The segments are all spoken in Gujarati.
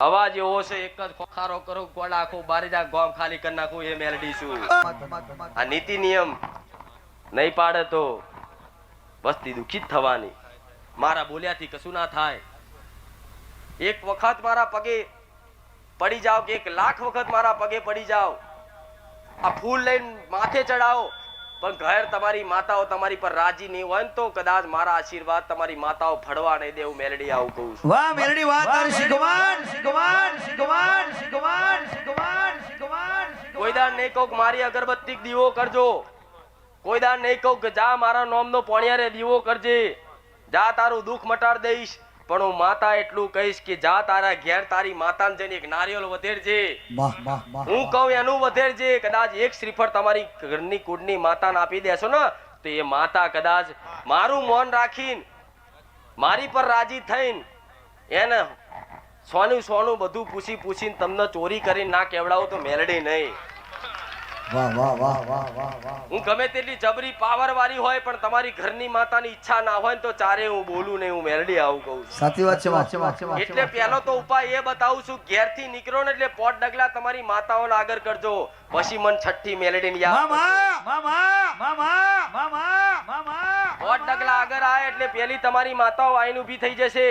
અવાજ એવો છે, એક જ ખોખારો કરો, ગોળ આખો બારી જા ગોમ ખાલી કરી નાખું, એ મેલડી છું. આ નીતિ નિયમ નહીં પાડે તો વસ્તી દુખી થવાની. મારા બોલ્યાથી કશું ના થાય. એક વખત મારા પગે પડી જાઓ કે એક લાખ વખત મારા પગે પડી જાઓ. આ ફૂલ લઈને માથે ચડાવો. પણ ઘર તમારી માતાઓ તમારી પર રાજી નહીં હોય તો કદાચ મારા આશીર્વાદ તમારી માતાઓ ફળવા નહીં દેવું મેલડી આવું કહું છું. વાહ મેલડી વાહ તારી શીખવાન શીખવાન શીખવાન શીખવાન શીખવાન શીખવાન કોઈ દાન નહીં કહું મારી અગરબત્તી દીવો કરજો. કોઈ દાન નહીં કહું કે જા મારા નોમનો પોણિયારે દીવો કરજે. જા તારું દુઃખ મટાડ દઈશ. પણ હું માતા એટલું કહીશ કે જા તારા ઘેર તારી માતાને જઈને એક નારિયેળ વધેરજે. હું કહું એનું વધેરજે કદાચ એક શ્રીફળ તમારી ઘરની કુડની માતાને આપી દેશો ને તો એ માતા કદાચ મારું મૌન રાખીને મારી પર રાજી થઈને એને સોનું સોનું બધું પૂછી પૂછીને તમને ચોરી કરીને ના કેવડાવું તો મેલડી નહીં. વાહ વાહ વાહ વાહ વાહ વાહ હું ગમે તેટલી જબરી પાવર વાળી હોય પણ તમારી ઘરની માતાની ઈચ્છા ના હોય ને તો ચારે હું બોલું નહીં હું મેલડી આવું કહું છું. સાચી વાત છે વાત છે વાત છે એટલે પહેલો તો ઉપાય એ બતાવું છું ઘેરથી નીકળો ને એટલે પોટ ડગલા તમારી માતાઓને આગળ કરજો. પછી મન છઠ્ઠી યાદ. મામા મામા મામા મામા મામા પોટ ડગલા આગળ આવે એટલે પેલી તમારી માતાઓ આઈને ઊભી થઈ જશે.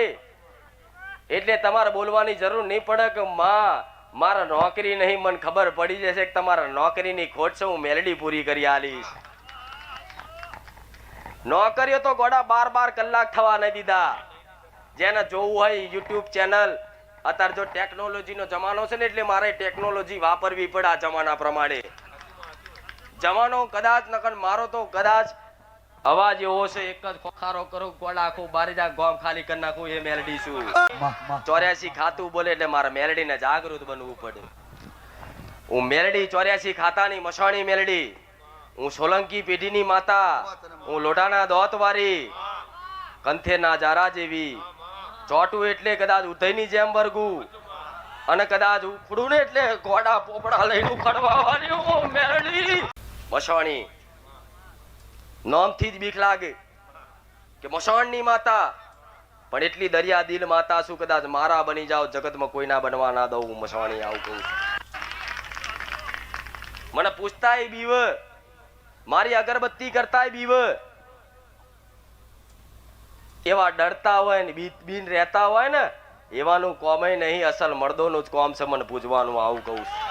એટલે તમારે બોલવાની જરૂર નહીં પડે કે માં મારા નોકરી નહીં, મને ખબર પડી જશે કે તમારા નોકરીની ખોટ છે, હું મેલડી પૂરી કરી આલીશ. નોકરીઓ તો ગોડા બાર બાર કલાક થવા નહીં દીધા. જેને જોવું હોય યુટ્યુબ ચેનલ, અત્યારે જો ટેકનોલોજીનો જમાનો છે ને, એટલે મારે ટેકનોલોજી વાપરવી પડે આ જમાના પ્રમાણે. જમાનો કદાચ, નકર મારો તો કદાચ અવાજ એવો છે એક જ ખોખારો કરો ગોળા આખું બારી જા ગોમ ખાલી કરી નાખું એ મેલડી છું. ચોર્યાસી ખાતું બોલે એટલે મારે મેલડીને જાગૃત બનવું પડે. હું મેલડી ચોર્યાસી ખાતાની મસાણી મેલડી. હું સોલંકી પેઢીની માતા. હું લોઢાના દોત વારી કંથેના જારા જેવી. ચોટું એટલે કદાચ ઉધઈની જેમ વર્ગું. અને કદાચ ઉખડું ને એટલે ઘોડા પોપડા લઈને ઉખડવા વાળી હું મેલડી. મસાણી. નોમથી જ બીક લાગે કે મસાણની માતા, પણ એટલી દરિયા દિલ માતા શું કદાચ મારા બની જાઓ, જગતમાં કોઈ ના બનવા ના દઉં, હું મસવાણી આવું કહું. મને પૂછતાય બીવ, મારી અગરબત્તી કરતાય બીવ એવા ડરતા હોય ને બીત બીન રહેતા હોય ને, એવાનું કોમે નહીં, અસલ મર્દોનું જ કોમ છે, મને પૂછવાનું આવું કહું છું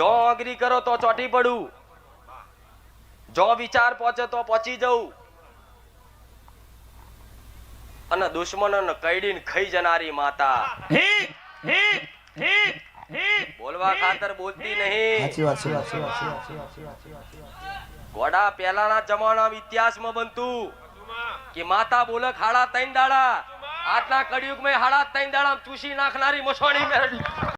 જો અગ્રી કરો તો ચોટી પડું. જો વિચાર પહોંચે તો પહોંચી જવું. અને દુશ્મનોને કઈડીને ખાઈ જનારી માતા. હી હી હી હી બોલવા ખાતર બોલતી નહીં. ઘોડા પહેલાના જમાનામાં ઇતિહાસમાં બનતું કે માતા બોલે હાડા તૈન દાડા. આટલા કડિયુગ મેં હાડા તૈન દાડા ચૂસી નાખનારી મસોણી મેળવી